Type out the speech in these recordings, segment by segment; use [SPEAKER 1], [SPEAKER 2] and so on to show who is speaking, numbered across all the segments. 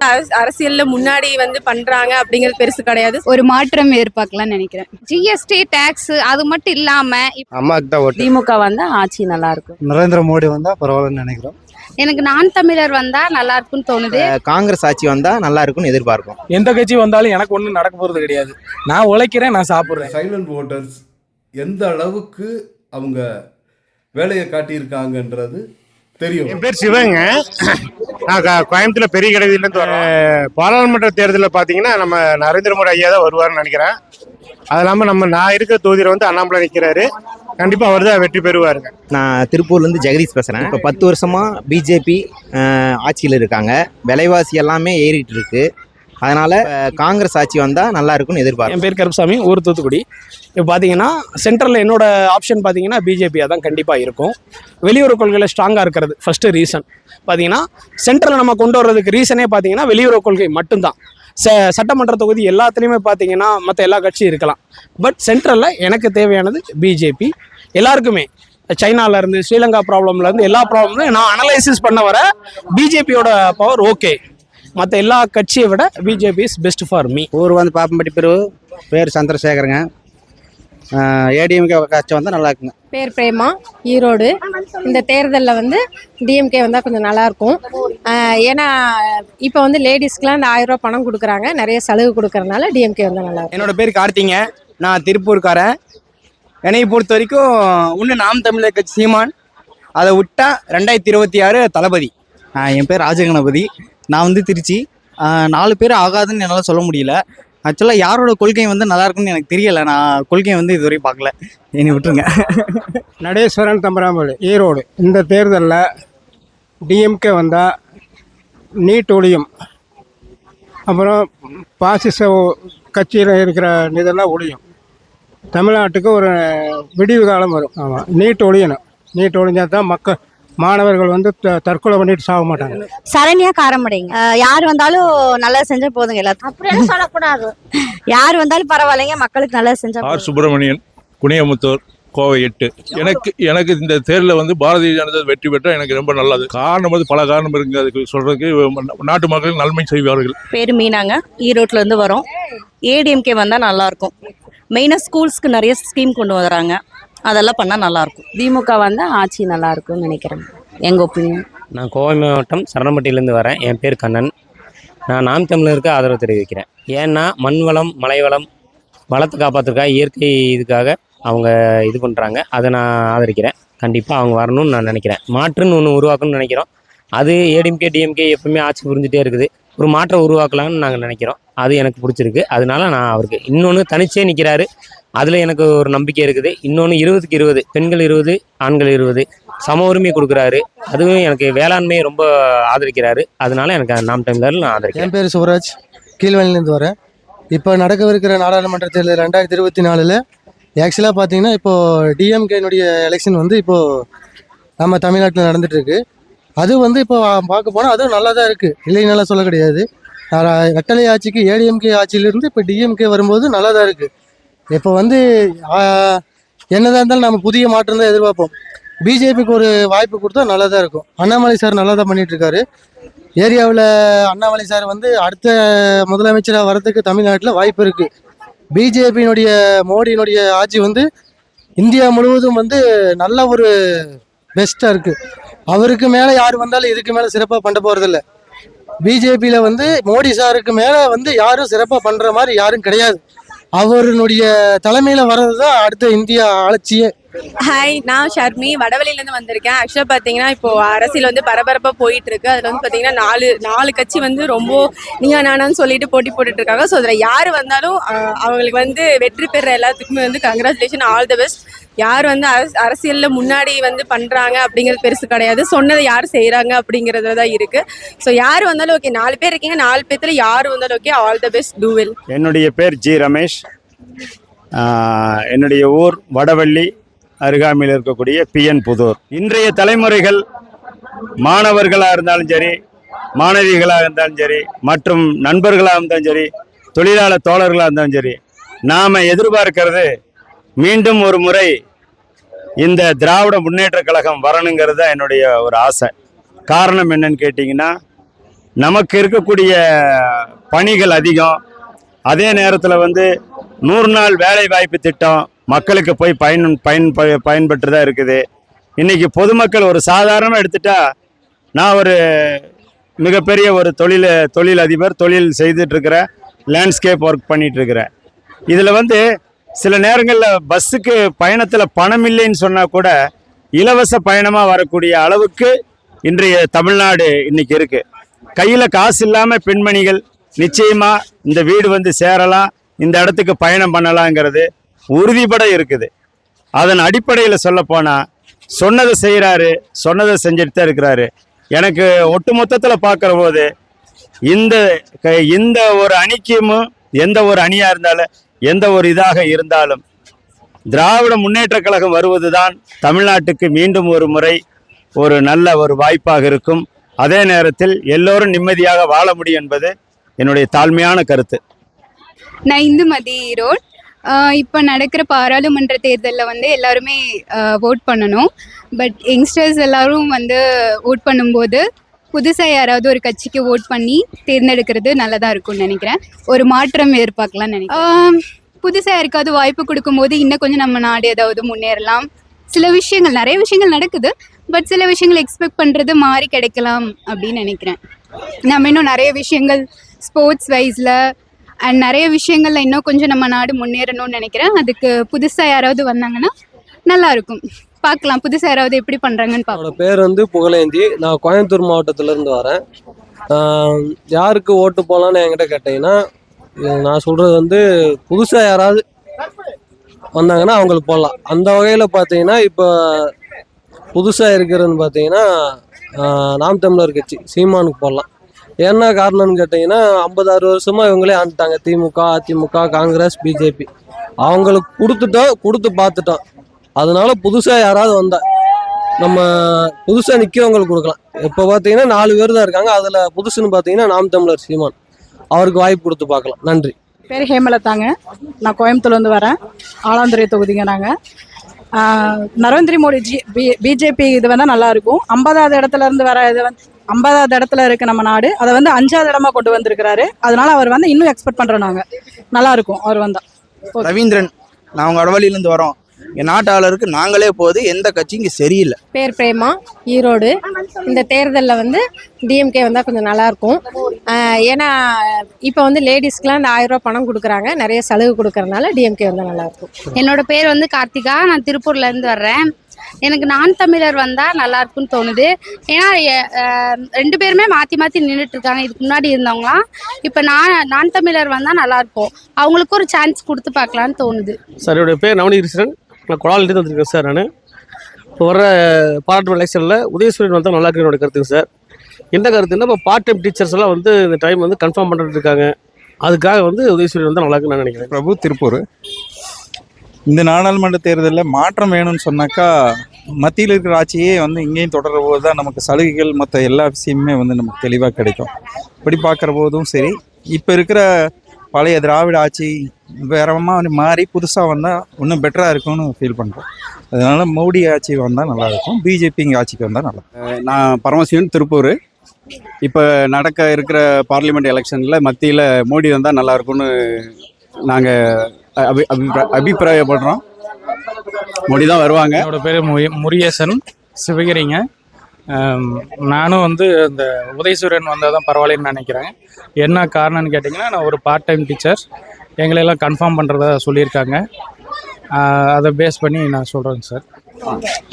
[SPEAKER 1] அரச- அரசியல்ல முன்னாடி வந்து பண்றாங்க அப்படிங்கிறது பெருசு கிடையாது.
[SPEAKER 2] ஒரு மாற்றம் எதிர்பார்க்கலாம்னு நினைக்கிறேன். ஜிஎஸ்டி டேக்ஸ் அது மட்டும் இல்லாம
[SPEAKER 3] தான்
[SPEAKER 4] திமுக வந்தா ஆட்சி நல்லா இருக்கும்.
[SPEAKER 5] நரேந்திர மோடி வந்தா பரவாயில்லன்னு நினைக்கிறோம்.
[SPEAKER 2] எனக்கு நான் தமிழர் வந்தா நல்லா இருக்கும்னு தோணுது.
[SPEAKER 3] காங்கிரஸ் ஆட்சி வந்தா நல்லா இருக்கும்னு எதிர்பார்க்கும்.
[SPEAKER 6] எந்த கட்சி வந்தாலும் எனக்கு ஒன்றும் நடக்க போகிறது கிடையாது. நான் உழைக்கிறேன் நான் சாப்பிட்றேன்.
[SPEAKER 7] சைலண்ட் ஓட்டர்ஸ் எந்த அளவுக்கு அவங்க வேலையை காட்டியிருக்காங்கன்றது தெரியும்.
[SPEAKER 8] என் பேர் சிவங்க. நான் க- கோயம்புத்தூர்ல பெரிய கடையிலேருந்து வரேன் பாராளுமன்ற தேர்தலில் பார்த்தீங்கன்னா நம்ம நரேந்திர மோடி ஐயா தான் வருவார்னு நினைக்கிறேன். அது இல்லாமல் நம்ம நான் இருக்கிற தொகுதியில் வந்து அண்ணாமலை நிற்கிறாரு கண்டிப்பாக அவர் தான் வெற்றி பெறுவாருங்க
[SPEAKER 3] நான் திருப்பூர்லேருந்து ஜெகதீஷ் பேசுகிறேன் இப்போ பத்து வருஷமாக பிஜேபி ஆட்சியில் இருக்காங்க. விலைவாசி எல்லாமே ஏறிட்டு இருக்கு. அதனால காங்கிரஸ் ஆட்சி வந்தா நல்லா இருக்கும்னு எதிர்பார்க்கும்
[SPEAKER 6] என் பேர் கருப்பசாமி ஊர் தூத்துக்குடி. இப்போ பார்த்தீங்கன்னா சென்ட்ரலில் என்னோட ஆப்ஷன் பார்த்தீங்கன்னா பிஜேபியாக தான் கண்டிப்பாக இருக்கும். வெளியுறவு கொள்கையில் ஸ்ட்ராங்காக இருக்கிறது ஃபஸ்ட்டு ரீசன் பார்த்தீங்கன்னா சென்ட்ரலில் நம்ம கொண்டு வர்றதுக்கு ரீசனே பார்த்தீங்கன்னா வெளியுறவு கொள்கை மட்டும்தான். ச சட்டமன்ற தொகுதி எல்லாத்துலேயுமே பார்த்தீங்கன்னா மற்ற எல்லா கட்சியும் இருக்கலாம். பட் சென்ட்ரலில் எனக்கு தேவையானது பிஜேபி எல்லாருக்குமே சைனால இருந்து ஸ்ரீலங்கா ப்ராப்ளம்ல இருந்து எல்லா ப்ராப்ளம்லையும் நான் அனலைசிஸ் பண்ண வர பிஜேபியோட பவர் ஓகே மற்ற எல்லா கட்சியை விட BJP is best for me
[SPEAKER 5] ஊர் வந்து பாப்பம்பட்டி பிரிவு பேர் சந்திரசேகருங்க. ஏடிஎம்கே கட்சி வந்தால் நல்லா இருக்குங்க.
[SPEAKER 1] பேர் பிரேமா ஈரோடு. இந்த தேர்தலில் வந்து டிஎம்கே வந்தால் கொஞ்சம் நல்லா இருக்கும். ஆஹ் ஏன்னா இப்போ வந்து லேடிஸ்க்குலாம் இந்த ஆயிரம் ரூபாய் பணம் கொடுக்குறாங்க. நிறைய சலுகை கொடுக்கறனால டிஎம்கே வந்தால் நல்லா இருக்கும்.
[SPEAKER 9] என்னோட பேர் கார்த்திங்க. நான் திருப்பூர்காரன். என்னை பொறுத்த வரைக்கும் இன்னும் நாம் தமிழர் கட்சி சீமான். அதை விட்டா ரெண்டாயிரத்தி இருபத்தி ஆறு தளபதி.
[SPEAKER 5] என் பேர் ராஜகணபதி. நான் வந்து திருச்சி. நாலு பேர் ஆகாதுன்னு என்னால் சொல்ல முடியல. ஆக்சுவலாக யாரோட கொள்கை வந்து நல்லா இருக்குன்னு எனக்கு தெரியலை. நான் கொள்கையை வந்து இதுவரையும் பார்க்கல. என்னை விட்டுருங்க.
[SPEAKER 8] நடேஸ்வரன் தம்பராமலி ஈரோடு. இந்த தேர்தலில் டிஎம்கே வந்தால் நீட் ஒழியும். அப்புறம் பாசிச கட்சியில் இருக்கிற இதெல்லாம் ஒழியும். தமிழ்நாட்டுக்கு ஒரு விடிவு காலம் வரும். ஆமாம் நீட் ஒழியணும். நீட் ஒழிஞ்சால் தான் மக்கள் மாணவர்கள் வந்து த- தற்கொலை பண்ணிட்டு சாக மாட்டாங்க.
[SPEAKER 4] சரண்யா காரமடைங்க. யார் வந்தாலும் நல்லா செஞ்சா போதுங்க எல்லாத்துக்கும். அப்படியெல்லாம் சொல்லக்கூடாது. யார் வந்தாலும் பரவாயில்லைங்க மக்களுக்கு நல்லா செஞ்சா
[SPEAKER 10] ஆர். சுப்பிரமணியன் குனியமுத்தூர் கோவை எட்டு. எனக்கு எனக்கு இந்த தேர்தலில் வந்து பாரதிய ஜனதா வெற்றி பெற்றால் எனக்கு ரொம்ப நல்லது. காரணம் வந்து பல காரணம் இருக்குங்க அதுக்கு சொல்றதுக்கு நாட்டு மக்களுக்கு நன்மை செய்வார்கள்.
[SPEAKER 4] பேர் மீனாங்க. ஈரோட்ல இருந்து வரோம். ஏடிஎம்கே வந்தா நல்லா இருக்கும். மெயினா ஸ்கூல்ஸ்க்கு நிறைய ஸ்கீம் கொண்டு வராங்க. அதெல்லாம் பண்ணா நல்லா இருக்கும் திமுக வந்தா ஆட்சி நல்லா இருக்கும்னு நினைக்கிறேன். எங்க ஒப்பீனியன்
[SPEAKER 9] நான் கோவை மாவட்டம் சரணப்பட்டியிலேருந்து வரேன். என் பேர் கண்ணன். நான் நாம் தமிழருக்கு ஆதரவு தெரிவிக்கிறேன். ஏன்னா மண் வளம் மலை வளம் வளத்தை காப்பாற்றுறதுக்காக இயற்கை இதுக்காக அவங்க இது பண்ணுறாங்க அதை நான் ஆதரிக்கிறேன். கண்டிப்பாக அவங்க வரணும்னு நான் நினைக்கிறேன். மாற்றுன்னு ஒன்று உருவாக்கணும்னு நினைக்கிறோம். அது ஏடிஎம்கே டிஎம்கே எப்பவுமே ஆட்சி புரிஞ்சுட்டே இருக்குது. ஒரு மாற்றம் உருவாக்கலாம்னு நாங்கள் நினைக்கிறோம். அது எனக்கு பிடிச்சிருக்கு. அதனால நான் அவருக்கு இன்னொன்று தனிச்சே நிற்கிறாரு அதில் எனக்கு ஒரு நம்பிக்கை இருக்குது. இன்னொன்று இருபதுக்கு இருபது பெண்கள் இருபது ஆண்கள் இருபது சம உரிமை கொடுக்குறாரு. அதுவும் எனக்கு வேளாண்மையை ரொம்ப ஆதரிக்கிறாரு. அதனால எனக்கு நாம் தமிழர் நான் ஆதரிக்கிறேன்.
[SPEAKER 5] என் பேர் சுவராஜ். கீழ்வழிலேருந்து வரேன். இப்போ நடக்கவிருக்கிற நாடாளுமன்ற தேர்தல் ரெண்டாயிரத்தி இருபத்தி நாலில் ஆக்சுவலாக பார்த்தீங்கன்னா இப்போது டிஎம்கேனுடைய எலெக்ஷன் வந்து இப்போது நம்ம தமிழ்நாட்டில் நடந்துகிட்ருக்கு அது வந்து இப்போ பார்க்க போனால் அதுவும் நல்லா தான் இருக்குது இல்லைன்னால சொல்ல கிடையாது. வெட்டலை ஆட்சிக்கு ஏடிஎம்கே ஆட்சியிலிருந்து இப்போ டிஎம்கே வரும்போது நல்லா தான் இருக்குது இப்போ வந்து என்னதான் இருந்தாலும் நம்ம புதிய மாற்றம் தான் எதிர்பார்ப்போம். பிஜேபிக்கு ஒரு வாய்ப்பு கொடுத்தா நல்லா தான் இருக்கும். அண்ணாமலை சார் நல்லா தான் பண்ணிட்டு இருக்காரு ஏரியாவில் அண்ணாமலை சார் வந்து அடுத்த முதலமைச்சராக வரதுக்கு தமிழ்நாட்டில் வாய்ப்பு இருக்கு. பிஜேபியினுடைய மோடியினுடைய ஆட்சி வந்து இந்தியா முழுவதும் வந்து நல்ல ஒரு பெஸ்ட்டாக இருக்குது அவருக்கு மேலே யார் வந்தாலும் இதுக்கு மேலே சிறப்பாக பண்ண போகிறதில்ல பிஜேபியில் வந்து மோடி சாருக்கு மேலே வந்து யாரும் சிறப்பாக பண்ணுற மாதிரி யாரும் கிடையாது. அவருடைய தலைமையில் வர்றது தான் அடுத்த இந்தியா ஆட்சியே.
[SPEAKER 1] ஹாய் நான் ஷர்மி. வடவழியிலேருந்து வந்திருக்கேன். ஆக்சுவலாக பார்த்தீங்கன்னா இப்போ அரசியல் வந்து பரபரப்பாக போயிட்டு இருக்கு அதில் வந்து பார்த்தீங்கன்னா நாலு நாலு கட்சி வந்து ரொம்ப நீயா நானான்னு சொல்லிட்டு போட்டி போட்டுட்டு இருக்காங்க ஸோ அதில் யார் வந்தாலும் அவங்களுக்கு வந்து வெற்றி பெற எல்லாத்துக்குமே வந்து கங்க்ராச்சுலேஷன் ஆல் தி பெஸ்ட் யார் வந்து அரசியலில் முன்னாடி வந்து பண்ணுறாங்க அப்படிங்கிறது பெருசு கிடையாது. சொன்னதை யார் செய்கிறாங்க அப்படிங்கிறதுல தான் இருக்குது ஸோ யார் வந்தாலும் ஓகே நாலு பேர் இருக்கீங்க. நாலு பேர்த்தில் யார் வந்தாலும் okay all the best do well
[SPEAKER 8] என்னுடைய பேர் ஜி ரமேஷ். என்னுடைய ஊர் வடவள்ளி. அருகாமையில் இருக்கக்கூடிய பிஎன் புதூர். இன்றைய தலைமுறைகள் மாணவர்களாக இருந்தாலும் சரி மாணவிகளாக இருந்தாலும் சரி மற்றும் நண்பர்களாக இருந்தாலும் சரி தொழிலாளர் தோழர்களாக இருந்தாலும் சரி நாம் எதிர்பார்க்கிறது மீண்டும் ஒரு முறை இந்த திராவிட முன்னேற்ற கழகம் வரணுங்கிறது தான் என்னுடைய ஒரு ஆசை. காரணம் என்னன்னு கேட்டிங்கன்னா நமக்கு இருக்கக்கூடிய பணிகள் அதிகம். அதே நேரத்தில் வந்து நூறு நாள் வேலை வாய்ப்பு திட்டம் மக்களுக்கு போய் பயன் பயன் ப- தான் இருக்குது. இன்றைக்கி பொதுமக்கள் ஒரு சாதாரணமாக எடுத்துட்டா நான் ஒரு மிகப்பெரிய ஒரு தொழில் தொழில் அதிபர் தொழில் செய்துட்ருக்கிறேன் லேண்ட்ஸ்கேப் ஒர்க் பண்ணிகிட்ருக்கிறேன் இதில் வந்து சில நேரங்களில் பஸ்ஸுக்கு பயணத்தில் பணம் இல்லைன்னு சொன்னால் கூட இலவச பயணமாக வரக்கூடிய அளவுக்கு இன்றைய தமிழ்நாடு இன்றைக்கி இருக்குது கையில் காசு இல்லாமல் பெண்மணிகள் நிச்சயமாக இந்த வீடு வந்து சேரலாம். இந்த இடத்துக்கு பயணம் பண்ணலாங்கிறது உறுதிப்பட இருக்குது. அதன் அடிப்படையில் சொல்லப்போனால் சொன்னதை செய்கிறாரு சொன்னதை செஞ்சுட்டு தான் இருக்கிறாரு. எனக்கு ஒட்டு மொத்தத்தில் பார்க்குற போது இந்த க- இந்த ஒரு அணிக்கும் எந்த ஒரு அணியாக இருந்தாலும் எந்த ஒரு இதாக இருந்தாலும் திராவிட முன்னேற்ற கழகம் வருவதுதான் தமிழ்நாட்டுக்கு மீண்டும் ஒரு முறை ஒரு நல்ல ஒரு வாய்ப்பாக இருக்கும். அதே நேரத்தில் எல்லோரும் நிம்மதியாக வாழ முடியும் என்பது என்னுடைய தாழ்மையான கருத்து.
[SPEAKER 2] நான் இந்துமதி ஈரோட் இப்போ நடக்கிற பாராளுமன்ற தேர்தலில் வந்து எல்லாருமே ஓட் பண்ணணும். பட் யங்ஸ்டர்ஸ் எல்லாரும் வந்து ஓட் பண்ணும்போது புதுசாக யாராவது ஒரு கட்சிக்கு ஓட் பண்ணி தேர்ந்தெடுக்கிறது நல்லதாக இருக்கும்னு நினைக்கிறேன். ஒரு மாற்றம் எதிர்பார்க்கலாம்னு நினைக்கிறேன். புதுசாக யாருக்காவது வாய்ப்பு கொடுக்கும்போது இன்னும் கொஞ்சம் நம்ம நாடு ஏதாவது முன்னேறலாம். சில விஷயங்கள் நிறைய விஷயங்கள் நடக்குது. பட் சில விஷயங்கள் எக்ஸ்பெக்ட் பண்ணுறது மாறி கிடைக்கலாம் அப்படின்னு நினைக்கிறேன். நம்ம இன்னும் நிறைய விஷயங்கள் ஸ்போர்ட்ஸ் வைஸில் அண்ட் நிறைய விஷயங்கள்ல இன்னும் கொஞ்சம் நம்ம நாடு முன்னேறணும்னு நினைக்கிறேன். அதுக்கு புதுசாக யாராவது வந்தாங்கன்னா நல்லா இருக்கும். பார்க்கலாம் புதுசாக யாராவது எப்படி பண்ணுறாங்கன்னு
[SPEAKER 11] என்னோட பேர் வந்து புகழேந்தி. நான் கோயம்புத்தூர் மாவட்டத்திலேருந்து வரேன். யாருக்கு ஓட்டு போகலான்னு என்கிட்ட கேட்டிங்கன்னா நான் சொல்கிறது வந்து புதுசாக யாராவது வந்தாங்கன்னா அவங்களுக்கு போடலாம். அந்த வகையில் பார்த்தீங்கன்னா இப்போ புதுசாக இருக்கிறதுன்னு பார்த்தீங்கன்னா நாம் தமிழர் கட்சி சீமானுக்கு போடலாம். என்ன காரணம்னு கேட்டிங்கன்னா ஐம்பதாறு வருஷமாக இவங்களே ஆண்டுட்டாங்க. திமுக அதிமுக காங்கிரஸ் பிஜேபி. அவங்களுக்கு கொடுத்துட்டோம் கொடுத்து பார்த்துட்டோம் அதனால புதுசாக யாராவது வந்தா நம்ம புதுசாக நிற்கிறவங்களுக்கு கொடுக்கலாம். இப்போ பார்த்தீங்கன்னா நாலு பேர் தான் இருக்காங்க. அதில் புதுசுன்னு பார்த்தீங்கன்னா நாம் தமிழர் சீமான். அவருக்கு வாய்ப்பு கொடுத்து பார்க்கலாம். நன்றி.
[SPEAKER 12] பேர் ஹேமலதாங்க. நான் கோயம்புத்தூர்லேருந்து வரேன். ஆலாந்துறை தொகுதிங்க நாங்கள் நரேந்திர மோடி ஜி பி பிஜேபி இது வந்தால் நல்லாயிருக்கும் ஐம்பதாவது இடத்துல இருந்து வர இது வந்து ஐம்பதாவது இடத்துல இருக்கு நம்ம நாடு அதை வந்து அஞ்சாவது இடமா கொண்டு வந்திருக்கிறாரு. அதனால அவர் வந்து இன்னும் எக்ஸ்பெக்ட் பண்ணுறோம் நாங்கள் நல்லாயிருக்கும் அவர் வந்தால்
[SPEAKER 13] ரவீந்திரன் நாங்கள் வடவழியிலேருந்து வரோம். என் நாட்டாளருக்கு நாங்களே போது எந்த கட்சியும் இங்கே சரியில்லை.
[SPEAKER 12] பேர் பிரேமா ஈரோடு. இந்த தேர்தலில் வந்து டிஎம்கே வந்தால் கொஞ்சம் நல்லாயிருக்கும். ஏன்னா இப்போ வந்து லேடிஸ்க்குலாம் இந்த ஆயிரம் ரூபாய் பணம் கொடுக்குறாங்க. நிறைய சலுகை கொடுக்கறனால டிஎம்கே வந்தால் நல்லாயிருக்கும்.
[SPEAKER 2] என்னோட பேர் வந்து கார்த்திகா. நான் திருப்பூர்ல இருந்து வர்றேன். எனக்கு நான் தமிழர் வந்தா நல்லா இருக்கும்னு தோணுது. ஏன்னா ரெண்டு பேருமே மாத்தி மாத்தி நின்றுட்டு இருக்காங்க. இதுக்கு முன்னாடி இருந்தவங்களாம். இப்போ நான் நான் தமிழர் வந்தா நல்லா இருக்கும். அவங்களுக்கு ஒரு சான்ஸ் கொடுத்து பார்க்கலான்னு தோணுது.
[SPEAKER 14] சார் என்னுடைய பேர் நவநீகிருஷ்ணன் நான் குழாலிட்டு வந்திருக்கேன் சார் நான். இப்போ வர பாராட்டு எலெக்ஷனில் உதயசூரியன் வந்தால் நல்லா இருக்குன்னு என்னோட கருத்துங்க சார். என்ன கருத்துன்னா இப்போ பார்ட் டைம் டீச்சர்ஸ் எல்லாம் வந்து இந்த டைம் வந்து கன்ஃபார்ம் பண்ணிட்டு இருக்காங்க. அதுக்காக வந்து உதயசூரியன் வந்தால் நல்லா இருக்குன்னு நான் நினைக்கிறேன்.
[SPEAKER 15] பிரபு திருப்பூர். இந்த நாடாளுமன்ற தேர்தலில் மாற்றம் வேணும்னு சொன்னாக்கா மத்தியில் இருக்கிற ஆட்சியே வந்து இங்கேயும் தொடர்ற போது தான் நமக்கு சலுகைகள் மற்ற எல்லா விஷயமுமே வந்து நமக்கு தெளிவாக கிடைக்கும். இப்படி பார்க்குற போதும் சரி. இப்போ இருக்கிற பழைய திராவிட ஆட்சி வேறமாக மாறி புதுசாக வந்தால் இன்னும் பெட்டராக இருக்கும்னு ஃபீல் பண்ணுறோம் அதனால் மோடி ஆட்சி வந்தால் நல்லாயிருக்கும் பிஜேபி இங்கே ஆட்சிக்கு வந்தால் நல்லா
[SPEAKER 3] நான் பரமசிவன் திருப்பூர். இப்போ நடக்க இருக்கிற பார்லிமெண்ட் எலெக்ஷனில் மத்தியில் மோடி வந்தால் நல்லாயிருக்கும்னு நாங்கள் அபி அபிப்ரா அபிப்பிராயப்படுறோம். மோடி தான் வருவாங்க.
[SPEAKER 14] என்னோட பேர் முருகேசன். சிவகிரிங்க. நானும் வந்து இந்த உதயசூரியன் வந்தால் தான் பரவாயில்லன்னு நினைக்கிறேன். என்ன காரணம்னு கேட்டிங்கன்னா நான் ஒரு பார்ட் டைம் டீச்சர் எங்களையெல்லாம் கன்ஃபார்ம் பண்ணுறதா சொல்லியிருக்காங்க. அதை பேஸ் பண்ணி நான் சொல்கிறேங்க சார்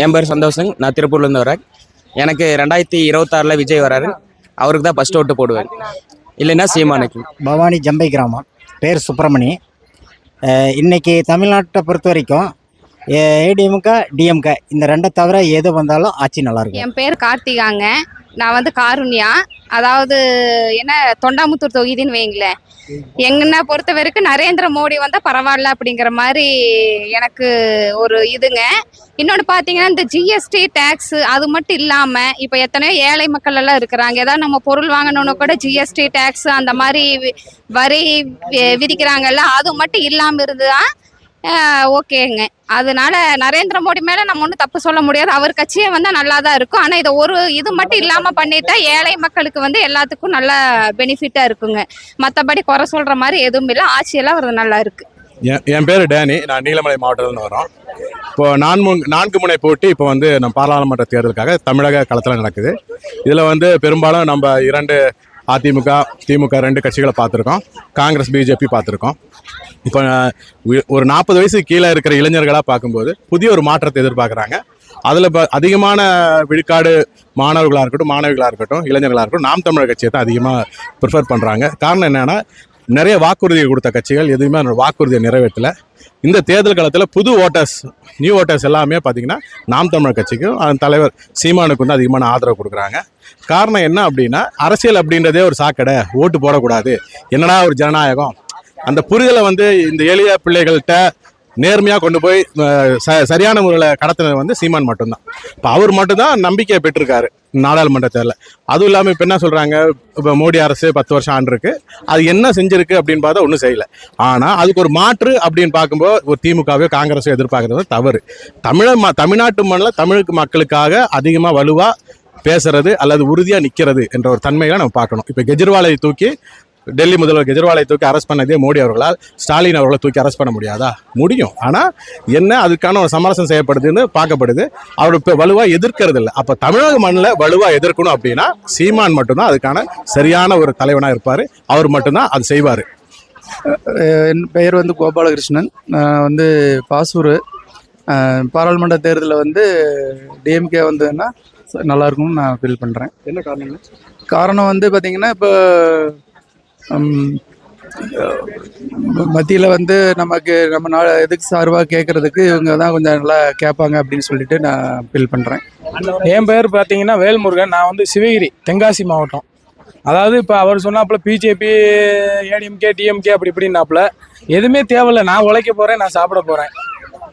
[SPEAKER 13] என் பேர் சந்தோஷங் நான் திருப்பூர்லேருந்து வரேன். எனக்கு ரெண்டாயிரத்தி இருபத்தாறில் விஜய் வராரு. அவருக்கு தான் ஃபஸ்ட் ஓட்டு போடுவேன். இல்லைன்னா சீமானுக்கு.
[SPEAKER 16] பவானி ஜம்பை கிராமம். பேர் சுப்பிரமணி. இன்றைக்கி தமிழ்நாட்டை பொறுத்த வரைக்கும் ஏடிஎம்கே டிஎம்கே இந்த ரெண்டை தவிர எது வந்தாலும் ஆட்சி நல்லாயிருக்கும்
[SPEAKER 2] என் பேர் கார்த்திகாங்க. நான் வந்து காருண்யா. அதாவது என்ன தொண்டாமுத்தூர் தொகுதின்னு வைங்களேன் எங்கன்னா பொறுத்த வரைக்கும் நரேந்திர மோடி வந்தால் பரவாயில்ல அப்படிங்கிற மாதிரி எனக்கு ஒரு இதுங்க. இன்னொன்று பார்த்தீங்கன்னா இந்த ஜிஎஸ்டி டேக்ஸ் அது மட்டும் இல்லாமல் இப்போ எத்தனையோ ஏழை மக்கள் எல்லாம் இருக்கிறாங்க. ஏதாவது நம்ம பொருள் வாங்கணும்னு கூட ஜிஎஸ்டி டேக்ஸ் அந்த மாதிரி வரி வி- விதிக்கிறாங்கல்ல அது மட்டும் இல்லாமல் இருந்துதான் ஓகேங்க. அதனால நரேந்திர மோடி மேல நம்ம ஒன்றும் தப்பு சொல்ல முடியாது. அவர் கட்சியே வந்து நல்லா தான் இருக்கும். ஆனா இதை ஒரு இது மட்டும் இல்லாம பண்ணிட்டா ஏழை மக்களுக்கு வந்து எல்லாத்துக்கும் நல்ல பெனிஃபிட்டா இருக்குங்க. மற்றபடி குறை சொல்ற மாதிரி எதுவும் இல்லை. ஆட்சியெல்லாம் அவர் நல்லா இருக்கு.
[SPEAKER 17] என் என் பேர் டேனி. நான் நீலமலை மாவட்டத்திலிருந்து வரோம் இப்போ நான்கு நான்கு முனை போட்டி இப்போ வந்து நம்ம பாராளுமன்ற தேர்தலுக்காக தமிழக களத்தில் நடக்குது. இதில் வந்து பெரும்பாலும் நம்ம இரண்டு அதிமுக திமுக ரெண்டு கட்சிகளை பார்த்துருக்கோம். காங்கிரஸ் பிஜேபி பார்த்துருக்கோம். இப்போ ஒரு நாற்பது வயசு கீழே இருக்கிற இளைஞர்களாக பார்க்கும்போது புதிய ஒரு மாற்றத்தை எதிர்பார்க்குறாங்க. அதில் இப்போ அதிகமான விழுக்காடு மாணவர்களாக இருக்கட்டும் மாணவிகளாக இருக்கட்டும் இளைஞர்களாக இருக்கட்டும் நாம் தமிழர் கட்சியை தான் அதிகமாக ப்ரிஃபர் பண்ணுறாங்க காரணம் என்னென்னா நிறைய வாக்குறுதியை கொடுத்த கட்சிகள் எதுவுமே அந்த வாக்குறுதியை நிறைவேற்றலை. இந்த தேர்தல் காலத்தில் புது ஓட்டர்ஸ் நியூ ஓட்டர்ஸ் எல்லாமே பார்த்தீங்கன்னா நாம் தமிழர் கட்சிக்கும் அதன் தலைவர் சீமானுக்கு வந்து அதிகமான ஆதரவு கொடுக்குறாங்க. காரணம் என்ன அப்படின்னா அரசியல் அப்படின்றதே ஒரு சாக்கடை ஓட்டு போடக்கூடாது. என்னடா ஒரு ஜனநாயகம்? அந்த புரிதலை வந்து இந்த எளிய பிள்ளைகள்கிட்ட நேர்மையாக கொண்டு போய் ச சரியான முறையில் கடத்தினது வந்து சீமான் மட்டும்தான். இப்போ அவர் மட்டும்தான் நம்பிக்கையை பெற்றிருக்காரு நாடாளுமன்ற தேர்தலில். அதுவும் இல்லாமல் இப்போ என்ன சொல்கிறாங்க இப்போ மோடி அரசு பத்து வருஷம் ஆண்டிருக்கு அது என்ன செஞ்சிருக்கு அப்படின்னு பார்த்தா ஒன்றும் செய்யலை. ஆனால் அதுக்கு ஒரு மாற்று அப்படின்னு பார்க்கும்போது ஒரு திமுகவையோ காங்கிரஸோ எதிர்பார்க்கறது தவறு. தமிழ ம தமிழ்நாட்டு மண்ணில் தமிழுக்கு மக்களுக்காக அதிகமாக வலுவாக பேசுறது அல்லது உறுதியாக நிற்கிறது என்ற ஒரு தன்மைகளை நம்ம பார்க்கணும். இப்போ கெஜ்ரிவாலை தூக்கி டெல்லி முதல்வர் கெஜ்ரிவாலை தூக்கி அரெஸ்ட் பண்ணதே மோடி அவர்களால் ஸ்டாலின் அவர்களை தூக்கி அரெஸ்ட் பண்ண முடியாதா? முடியும். ஆனால் என்ன அதுக்கான ஒரு சமரசம் செய்யப்படுதுன்னு பார்க்கப்படுது. அவர் இப்போ வலுவாக எதிர்க்கிறது இல்லை அப்போ தமிழக மண்ணில் வலுவாக எதிர்க்கணும் அப்படின்னா சீமான் மட்டும்தான் அதுக்கான சரியான ஒரு தலைவனாக இருப்பார். அவர் மட்டும்தான் அது செய்வார்.
[SPEAKER 15] என் பெயர் வந்து கோபாலகிருஷ்ணன். நான் வந்து பாசூர். பாராளுமன்ற தேர்தலில் வந்து டிஎம்கே வந்ததுன்னா ச- நல்லா இருக்கும்னு நான் ஃபீல் பண்ணுறேன்
[SPEAKER 13] என்ன காரணம்
[SPEAKER 15] காரணம் வந்து பார்த்தீங்கன்னா இப்போ மத்தியில் வந்து நமக்கு நம்ம நாள் எதுக்கு சார்பாக கேட்குறதுக்கு இவங்க தான் கொஞ்சம் நல்லா கேட்பாங்க அப்படின்னு சொல்லிட்டு நான் ஃபீல் பண்ணுறேன்
[SPEAKER 18] என் பேர் பார்த்தீங்கன்னா வேல்முருகன். நான் வந்து சிவகிரி தென்காசி மாவட்டம். அதாவது இப்போ அவர் சொன்னாப்புல பிஜேபி ஏடிஎம்கே டிஎம்கே அப்படி இப்படின்னாப்புல. எதுவுமே தேவையில்லை. நான் உழைக்க போகிறேன் நான் சாப்பிட போகிறேன்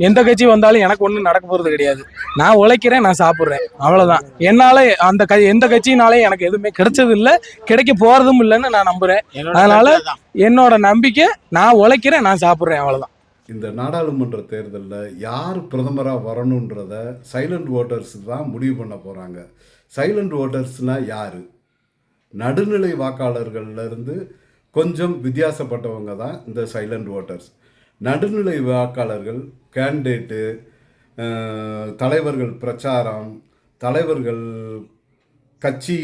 [SPEAKER 18] எந்த கட்சி வந்தாலும் எனக்கு ஒன்றும் நடக்க போகிறது கிடையாது. நான் உழைக்கிறேன் நான் சாப்பிட்றேன். அவ்வளோதான் என்னால் அந்த க எந்த கட்சினாலே எனக்கு எதுவுமே கிடைச்சது இல்லை கிடைக்க போகிறதும் இல்லைன்னு நான் நம்புகிறேன் அதனால என்னோட நம்பிக்கை நான் உழைக்கிறேன் நான் சாப்பிட்றேன் அவ்வளோதான்
[SPEAKER 7] இந்த நாடாளுமன்ற தேர்தலில் யார் பிரதமராக வரணுன்றத சைலண்ட் ஓட்டர்ஸ் தான் முடிவு பண்ண போகிறாங்க சைலண்ட் ஓட்டர்ஸ்னால் யார்? நடுநிலை வாக்காளர்கள்ல இருந்து கொஞ்சம் வித்தியாசப்பட்டவங்க தான் இந்த சைலண்ட் ஓட்டர்ஸ் நடுநிலை வாக்காளர்கள் கேண்டிடேட்டு தலைவர்கள் பிரச்சாரம் தலைவர்கள் கட்சி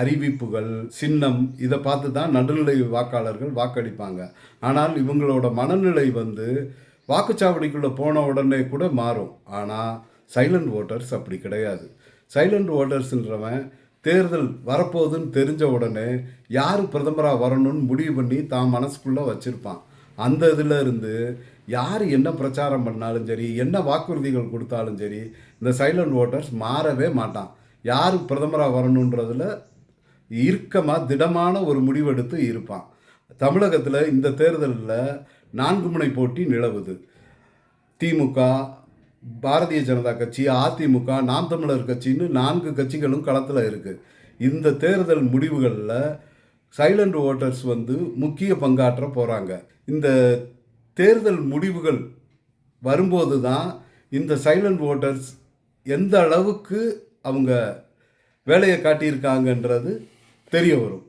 [SPEAKER 7] அறிவிப்புகள் சின்னம் இதை பார்த்து தான் நடுநிலை வாக்காளர்கள் வாக்களிப்பாங்க. ஆனால் இவங்களோட மனநிலை வந்து வாக்குச்சாவடிக்குள்ளே போன உடனே கூட மாறும். ஆனால் சைலண்ட் ஓட்டர்ஸ் அப்படி கிடையாது. சைலண்ட் ஓட்டர்ஸ்ன்றவன் தேர்தல் வரப்போகுதுன்னு தெரிஞ்ச உடனே யார் பிரதமராக வரணும்னு முடிவு பண்ணி தான் மனசுக்குள்ளே வச்சுருப்பான். அந்த இதில் இருந்து யார் என்ன பிரச்சாரம் பண்ணாலும் சரி என்ன வாக்குறுதிகள் கொடுத்தாலும் சரி இந்த சைலண்ட் ஓட்டர்ஸ் மாறவே மாட்டான். யார் பிரதமராக வரணுன்றதில் இறுக்கமாக திடமான ஒரு முடிவெடுத்து இருப்பான். தமிழகத்தில் இந்த தேர்தலில் நான்கு முனை போட்டி நிலவுது. திமுக பாரதிய ஜனதா கட்சி அதிமுக நாம் தமிழர் கட்சின்னு நான்கு கட்சிகளும் களத்தில் இருக்குது இந்த தேர்தல் முடிவுகளில் சைலண்ட் ஓட்டர்ஸ் வந்து முக்கிய பங்காற்ற போகிறாங்க இந்த தேர்தல் முடிவுகள் வரும்போது தான் இந்த சைலண்ட் ஓட்டர்ஸ் எந்த அளவுக்கு அவங்க வேலையை காட்டியிருக்காங்கன்றது தெரிய வரும்.